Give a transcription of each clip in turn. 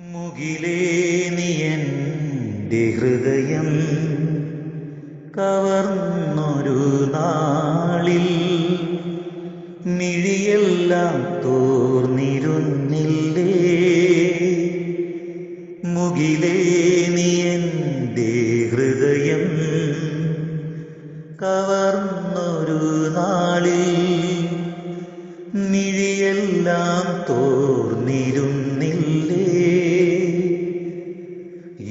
മുകിലേ നീ എന്റെ ഹൃദയം കവർന്നൊരു നാളിൽ മിഴിയെല്ലാം തോർന്നിരുന്നില്ലേ? മുകിലേ നീ എന്റെ ഹൃദയം കവർന്നൊരു നാളിൽ മിഴിയെല്ലാം തോർന്നിരുന്നില്ലേ?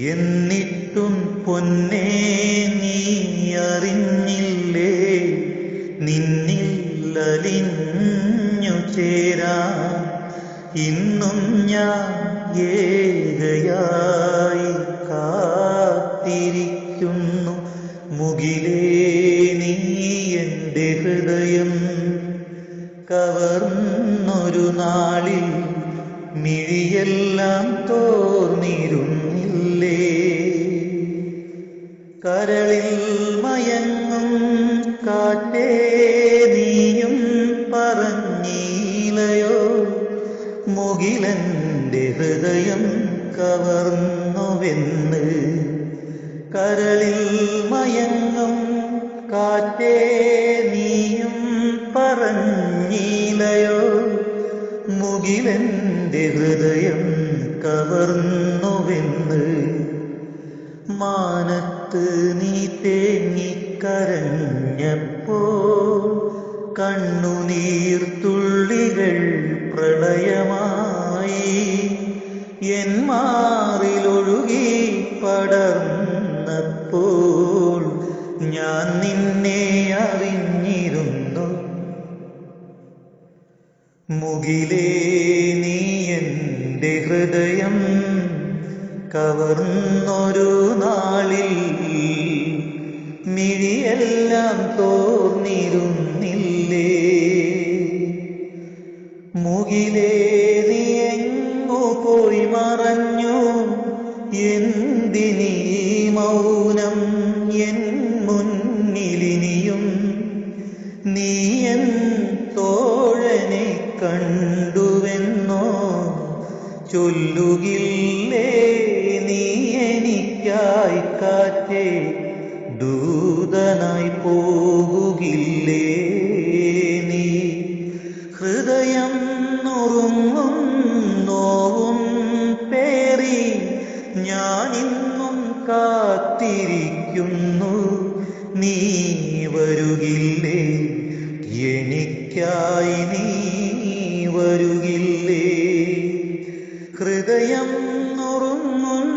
എന്നിട്ടും പൊന്നേ നീ അറിഞ്ഞില്ലേ? നിന്നിൽ അലിഞ്ഞു ചേരാ. ഇന്നും ഞാൻ ഏകയായി കാത്തിരിക്കുന്നു. മുകിലേ നീ എന്റെ ഹൃദയം കവർന്നൊരു നാളിൽ മിഴിയെല്ലാം തോർന്നിരുന്നില്ലേ? കരളിൽ മയങ്ങും കാറ്റേ നീയും പറഞ്ഞീലയോ മുകിലന്റെ ഹൃദയം കവർന്നുവെന്ന് കരളിൽ മയങ്ങും കാറ്റേ നീയും പറഞ്ഞീലയോ മുകിലന്റെ ഹൃദയം കവർന്നുവെന്ന് മാനത്ത് നീ തേങ്ങിക്കരഞ്ഞപ്പോ കണ്ണുനീർ തുള്ളികൾ പ്രളയമായി എൻ മാറിലൊഴുകി പടർന്നപ്പോൾ ഞാൻ നിന്നെ അറിഞ്ഞിരുന്നു. മുകിലേ നീ എന്റെ ഹൃദയം കവർന്നൊരു നാളിൽ മിഴിയെല്ലാം തോർന്നിരുന്നില്ലേ? മുകിലേ പോയി മറഞ്ഞു. എന്തിനീ മൗനം എൻ മുന്നിലിനിയും? നീ എൻ തോഴനെ കണ്ടുവെന്നോ ചൊല്ലുകില്ലേ നീ എനിക്കായി കാറ്റേ? ദൂതനായി പോകുകില്ലേ നീ? ഹൃദയം നുറുങ്ങും നോവും പേറി ഞാനിന്നും കാത്തിരിക്കുന്നു. നീ വരുകില്ലേ? എനിക്കായി നീ വരുകില്ലേ? ഹൃദയം നുറുങ്ങും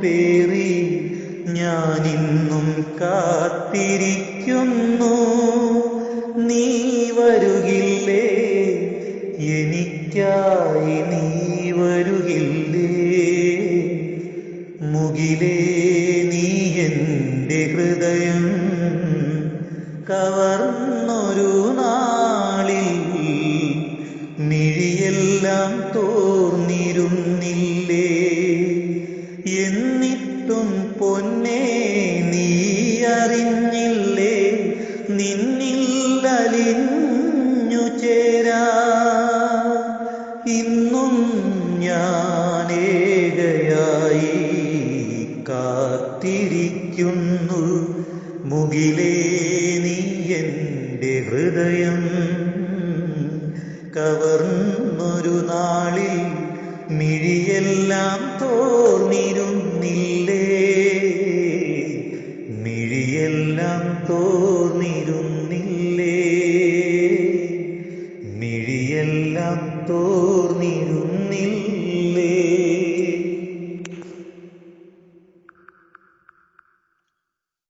പേറി. ഞാനിന്നും കാത്തിരിക്കുന്നു. നീ വരുകില്ലേ? എനിക്കായി നീ വരുകില്ലേ? മുകിലേ നീ എന്റെ ഹൃദയം കവർന്നൊരു നാളിൽ മിഴിയെല്ലാം തോർന്നിരുന്നില്ലേ? എന്നിട്ടും പൊന്നെ നീ അറിഞ്ഞില്ലേ? നിന്നിൽ അലിഞ്ഞു ചേരാ. ഇന്നും ഞാനേകയായി കാത്തിരിക്കുന്നു. മുകിലേ നീ എന്റെ ഹൃദയം ഒരു നാളിൽ മിഴിയെല്ലാം തോർന്നിരുന്നില്ലേ? മിഴിയെല്ലാം തോർന്നിരുന്നില്ലേ? മിഴിയെല്ലാം തോർന്നിരുന്നില്ല?